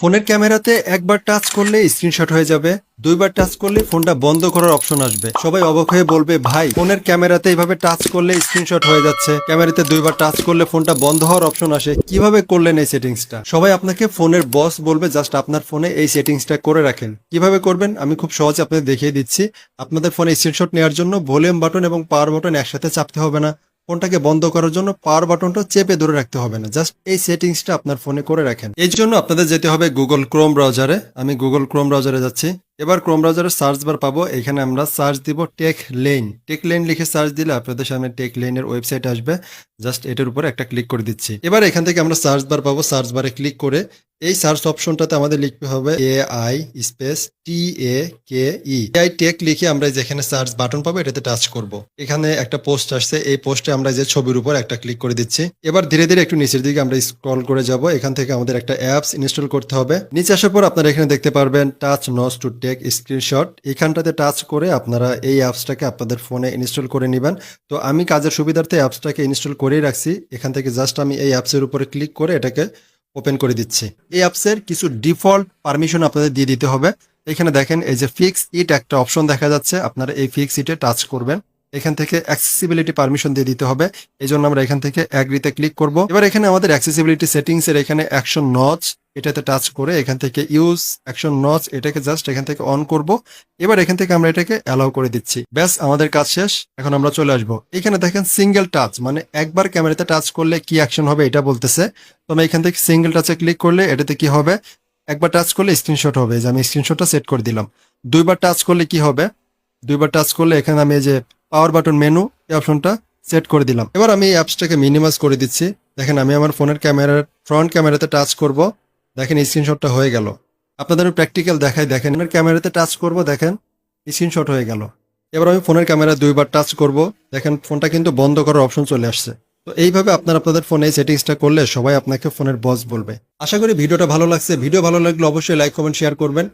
ফোনের ক্যামেরাতে একবার টাচ করলে স্ক্রিনশট হয়ে যাবে। দুইবার টাচ করলে ফোনটা বন্ধ করার অপশন আসবে। সবাই অবাক হয়ে বলবে, ভাই, ফোনের ক্যামেরাতে এইভাবে টাচ করলে স্ক্রিনশট হয়ে যাচ্ছে। ক্যামেরাতে দুইবার টাচ করলে ফোনটা বন্ধ হওয়ার অপশন আসে। কীভাবে করলেন এই সেটিংসটা? সবাই আপনাকে ফোনের বস বলবে, জাস্ট আপনার ফোনে এই সেটিংসটা করে রাখেন। কীভাবে করবেন? আমি খুব সহজে আপনাদের দেখিয়ে দিচ্ছি। আপনাদের ফোনে স্ক্রিনশট নেওয়ার জন্য ভলিউম বাটন এবং পাওয়ার বাটন একসাথে চাপতে হবে না। ফোনটাকে বন্ধ করার জন্য পাওয়ার বাটনটা চেপে ধরে রাখতে হবে না। জাস্ট এই সেটিংসটা আপনার ফোনে করে রাখেন। এই জন্য আপনাদের যেতে হবে গুগল ক্রোম ব্রাউজারে। আমি গুগল ক্রোম ব্রাউজারে যাচ্ছি। এবার ক্রোম ব্রাউজারে সার্চ বার পাবো। এখানে আমরা সার্চ দিব টেক লেন টেক লেন লিখে সার্চ দিলে আপনাদের সামনে টেক লেনের ওয়েবসাইট আসবে। জাস্ট এটার উপর একটা ক্লিক করে দিচ্ছি। এবার এখান থেকে আমরা সার্চ বার পাবো। সার্চ বারে ক্লিক করে এই সার্চ অপশনটাতে আমাদের লিখতে হবে A I space T A K E I tech লিখে আমরা যেখানে সার্চ বাটন পাবো এটাতে টাচ করব। এখানে একটা পোস্ট আসছে। এই পোস্টে আমরা যে ছবির উপর একটা ক্লিক করে দিচ্ছি। এবার ধীরে ধীরে একটু নিচের দিকে আমরা স্ক্রল করে যাব। এখান থেকে আমাদের একটা অ্যাপস ইনস্টল করতে হবে। নিচে আসার পর আপনারা এখানে দেখতে পারবেন touch nose to take screenshot এখানটাতে টাচ করে আপনারা এই অ্যাপসটাকে আপনাদের ফোনে ইনস্টল করে নেবেন। তো আমি কাজের সুবিধার্থে অ্যাপসটাকে ইনস্টল করেই রাখছি। এখান থেকে জাস্ট আমি এই অ্যাপসের উপরে ক্লিক করে এটাকে ওপেন করে দিচ্ছি। এই অ্যাপসের কিছু ডিফল্ট পারমিশন আপনাদের দিয়ে দিতে হবে। এখানে দেখেন, এই যে ফিক্স ইট একটা অপশন দেখা যাচ্ছে। আপনারা এই ফিক্স ইটে টাচ করবেন। এখান থেকে অ্যাক্সেসিবিলিটি পারমিশন দিয়ে দিতে হবে। এই জন্য আমরা এখান থেকে অ্যাগ্রিতে ক্লিক করব। এবার এখানে আমাদের অ্যাক্সেসিবিলিটি সেটিংস এর এখানে অ্যাকশন নচ এটাতে টাচ করে এখান থেকে ইউজ অ্যাকশন নচ এটাকে জাস্ট এখান থেকে অন করব। এবার এখান থেকে আমরা এটাকে অ্যালাউ করে দিচ্ছি। ব্যাস, আমাদের কাজ শেষ। এখন আমরা চলে আসব। এখানে দেখেন সিঙ্গেল টাচ মানে একবার ক্যামেরাতে টাচ করলে কি অ্যাকশন হবে এটা বলতেছে। তো আমি এখান থেকে সিঙ্গেল টাচে ক্লিক করলে এটাতে কি হবে? একবার টাচ করলে স্ক্রিনশট হবে। যে আমি স্ক্রিনশটটা সেট করে দিলাম। দুইবার টাচ করলে কি হবে? দুইবার টাচ করলে এখানে আমি এই যে পাওয়ার বাটন মেনু এই অপশনটা সেট করে দিলাম। এবার আমি এই অ্যাপসটাকে মিনিমাইজ করে দিচ্ছি। দেখেন আমি আমার ফোনের ক্যামেরার ফ্রন্ট ক্যামেরাতে টাচ করব। দেখেন স্ক্রিনশটটা হয়ে গেল। আপনাদের প্র্যাকটিক্যাল দেখাই, দেখেন। আমার ক্যামেরাতে টাচ করব, দেখেন স্ক্রিনশট হয়ে গেল। এবার আমি ফোনের ক্যামেরা দুইবার টাচ করব, দেখেন ফোনটা কিন্তু বন্ধ করার অপশন চলে আসছে। তো এইভাবে আপনারা আপনাদের ফোনে এই সেটিংসটা করলে সবাই আপনাকে ফোনের বস বলবে। আশা করি ভিডিওটা ভালো লাগছে। ভিডিও ভালো লাগলে অবশ্যই লাইক কমেন্ট শেয়ার করবেন।